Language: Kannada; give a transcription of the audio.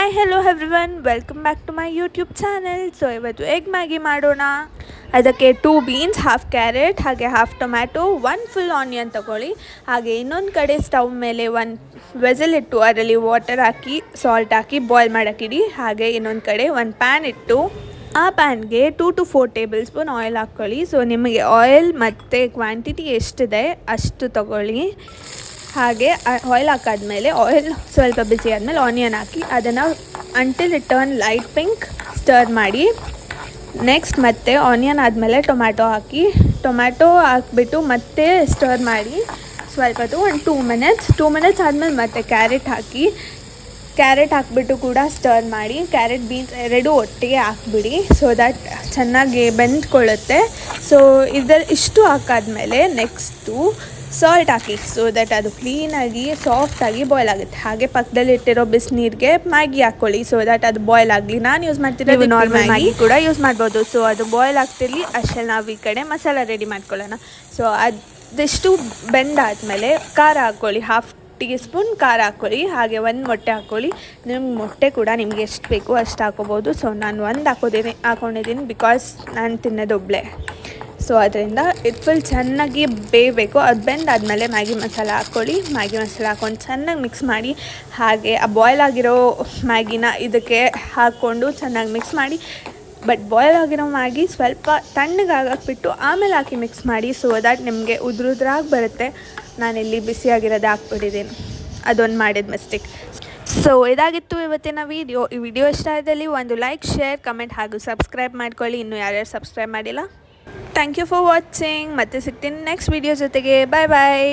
Hi hello everyone welcome back to my YouTube channel so ಇವತ್ತು ಎಗ್ ಮ್ಯಾಗಿ ಮಾಡೋಣ. ಅದಕ್ಕೆ ಟೂ ಬೀನ್ಸ್ ಹಾಫ್ ಕ್ಯಾರೆಟ್ ಹಾಗೆ half tomato one full onion ತಗೊಳ್ಳಿ. ಹಾಗೆ ಇನ್ನೊಂದು ಕಡೆ ಸ್ಟವ್ ಮೇಲೆ ಒಂದು ವೆಸಲ್ ಇಟ್ಟು ಅದರಲ್ಲಿ ವಾಟರ್ ಹಾಕಿ ಸಾಲ್ಟ್ ಹಾಕಿ ಬಾಯ್ಲ್ ಮಾಡೋಕ್ಕಿಡಿ. ಹಾಗೆ ಇನ್ನೊಂದು ಕಡೆ ಒಂದು ಪ್ಯಾನ್ ಇಟ್ಟು ಆ ಪ್ಯಾನ್ಗೆ two to four tablespoon oil ಹಾಕ್ಕೊಳ್ಳಿ ಸೊ ನಿಮಗೆ ಆಯಿಲ್ ಮತ್ತು ಕ್ವಾಂಟಿಟಿ ಎಷ್ಟಿದೆ ಅಷ್ಟು ತಗೊಳ್ಳಿ. ಹಾಗೆ ಆಯಿಲ್ ಹಾಕಾದ್ಮೇಲೆ ಆಯಿಲ್ ಸ್ವಲ್ಪ ಬಿಸಿ ಆದಮೇಲೆ ಆನಿಯನ್ ಹಾಕಿ, ಅದನ್ನು until it turn light pink stir ಮಾಡಿ. ನೆಕ್ಸ್ಟ್ ಮತ್ತೆ ಆನಿಯನ್ ಆದಮೇಲೆ ಟೊಮ್ಯಾಟೊ ಹಾಕಿ ಟೊಮ್ಯಾಟೊ ಹಾಕ್ಬಿಟ್ಟು ಮತ್ತೆ ಸ್ಟರ್ ಮಾಡಿ. ಸ್ವಲ್ಪ ಹೊತ್ತು ಒಂದು ಟೂ ಮಿನಿಟ್ಸ್ ಟೂ ಮಿನಿಟ್ಸ್ ಆದಮೇಲೆ ಮತ್ತೆ ಕ್ಯಾರೆಟ್ ಹಾಕಿ ಕ್ಯಾರೆಟ್ ಹಾಕ್ಬಿಟ್ಟು ಕೂಡ ಸ್ಟರ್ ಮಾಡಿ. ಕ್ಯಾರೆಟ್ ಬೀನ್ಸ್ ಎರಡು ಒಟ್ಟಿಗೆ ಹಾಕ್ಬಿಡಿ ಸೊ ದಟ್ ಚೆನ್ನಾಗಿ ಬೆಂದ್ಕೊಳ್ಳುತ್ತೆ. ಸೊ ಇದರಲ್ಲಿ ಇಷ್ಟು ಹಾಕಾದ್ಮೇಲೆ ನೆಕ್ಸ್ಟು ಸಾಲ್ಟ್ ಹಾಕಿ ಸೊ ದಟ್ ಅದು ಕ್ಲೀನಾಗಿ ಸಾಫ್ಟಾಗಿ ಬಾಯ್ಲ್ ಆಗುತ್ತೆ. ಹಾಗೆ ಪಕ್ಕದಲ್ಲಿ ಇಟ್ಟಿರೋ ಬಿಸಿನೀರಿಗೆ ಮ್ಯಾಗಿ ಹಾಕ್ಕೊಳ್ಳಿ ಸೊ ದಟ್ ಅದು ಬಾಯ್ಲ್ ಆಗಲಿ. ನಾನು ಯೂಸ್ ಮಾಡ್ತಿರೋದು ನಾರ್ಮಲ್ ಮ್ಯಾಗಿ ಕೂಡ ಯೂಸ್ ಮಾಡ್ಬೋದು. ಸೊ ಅದು ಬಾಯ್ಲ್ ಆಗ್ತಿರಲಿ ಅಷ್ಟೇ ನಾವು ಈ ಕಡೆ ಮಸಾಲ ರೆಡಿ ಮಾಡ್ಕೊಳ್ಳೋಣ. ಸೊ ಅದಿಷ್ಟು ಬೆಂದಾದಮೇಲೆ ಖಾರ ಹಾಕ್ಕೊಳ್ಳಿ ಹಾಫ್ ಟೀ ಸ್ಪೂನ್ ಖಾರ ಹಾಕ್ಕೊಳ್ಳಿ ಹಾಗೆ ಒಂದು ಮೊಟ್ಟೆ ಹಾಕ್ಕೊಳ್ಳಿ. ನಿಮ್ಮ ಮೊಟ್ಟೆ ಕೂಡ ನಿಮ್ಗೆ ಎಷ್ಟು ಬೇಕು ಅಷ್ಟು ಹಾಕೋಬೋದು ಸೊ ನಾನು ಒಂದು ಹಾಕೋದೇನೆ ಹಾಕೊಂಡಿದ್ದೀನಿ ಬಿಕಾಸ್ ನಾನು ತಿನ್ನೋದೊಬ್ಳೆ ಸೊ ಅದರಿಂದ ಇದು ಫುಲ್ ಚೆನ್ನಾಗಿ ಬೇಯಬೇಕು. ಅದು ಬೆಂದಾದಮೇಲೆ ಮ್ಯಾಗಿ ಮಸಾಲ ಹಾಕ್ಕೊಳ್ಳಿ. ಮ್ಯಾಗಿ ಮಸಾಲ ಹಾಕ್ಕೊಂಡು ಚೆನ್ನಾಗಿ ಮಿಕ್ಸ್ ಮಾಡಿ, ಹಾಗೆ ಆ ಬಾಯ್ಲ್ ಆಗಿರೋ ಮ್ಯಾಗಿನ ಇದಕ್ಕೆ ಹಾಕ್ಕೊಂಡು ಚೆನ್ನಾಗಿ ಮಿಕ್ಸ್ ಮಾಡಿ ಬಟ್ ಬಾಯ್ಲ್ ಆಗಿರೋ ಮ್ಯಾಗಿ ಸ್ವಲ್ಪ ತಣ್ಣಗಾಗಾಕ್ಬಿಟ್ಟು ಬಿಟ್ಟು ಆಮೇಲೆ ಹಾಕಿ ಮಿಕ್ಸ್ ಮಾಡಿ ಸೊ ದಟ್ ನಿಮಗೆ ಉದುರುದ್ರಾಗಿ ಬರುತ್ತೆ. ನಾನಿಲ್ಲಿ ಬಿಸಿಯಾಗಿರೋದು ಹಾಕ್ಬಿಟ್ಟಿದ್ದೀನಿ ಅದೊಂದು ಮಾಡಿದ ಮಿಸ್ಟೇಕ್ ಸೊ ಇದಾಗಿತ್ತು ಇವತ್ತಿನ ವಿಡಿಯೋ ಈ ವಿಡಿಯೋ ಇಷ್ಟ ಆದಲ್ಲಿ ಒಂದು ಲೈಕ್ ಶೇರ್ ಕಮೆಂಟ್ ಹಾಗೂ ಸಬ್ಸ್ಕ್ರೈಬ್ ಮಾಡ್ಕೊಳ್ಳಿ. ಇನ್ನೂ ಯಾರ್ಯಾರು ಸಬ್ಸ್ಕ್ರೈಬ್ ಮಾಡಿಲ್ಲ ಥ್ಯಾಂಕ್ ಯು ಫಾರ್ ವಾಚಿಂಗ್ ಮತ್ತೆ ಸಿಗ್ತೀನಿ ನೆಕ್ಸ್ಟ್ ವಿಡಿಯೋ ಜೊತೆಗೆ. ಬಾಯ್ ಬಾಯ್